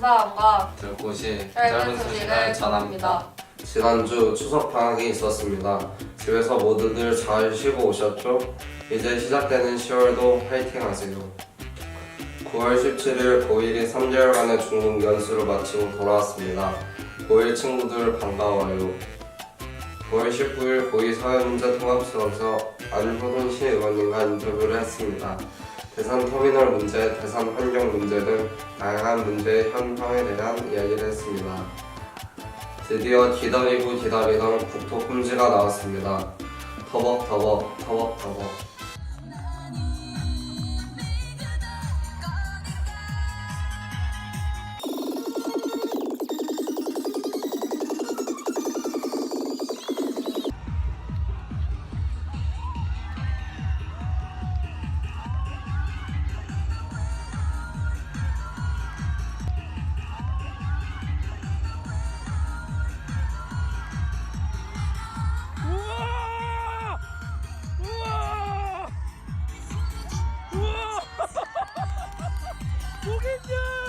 감사함과 들 곳이 짧은 소식을 전합니다. 지난주 추석 방학이 있었습니다. 집에서 모두들 잘 쉬고 오셨죠? 이제 시작되는 10월도 파이팅 하세요. 9월 17일 고1이 3개월간의 중국 연수를 마치고 돌아왔습니다. 고1 친구들 반가워요. 9월 19일 고2 사회문제 통합수업에서 안효돈 시 의원님과 인터뷰를 했습니다. 대산 터미널 문제, 대산 환경 문제 등 다양한 문제의 현황에 대한 이야기를 했습니다. 드디어 기다리고 기다리던 국토 홈즈가 나왔습니다. 터벅터벅 터벅터벅 Virginia!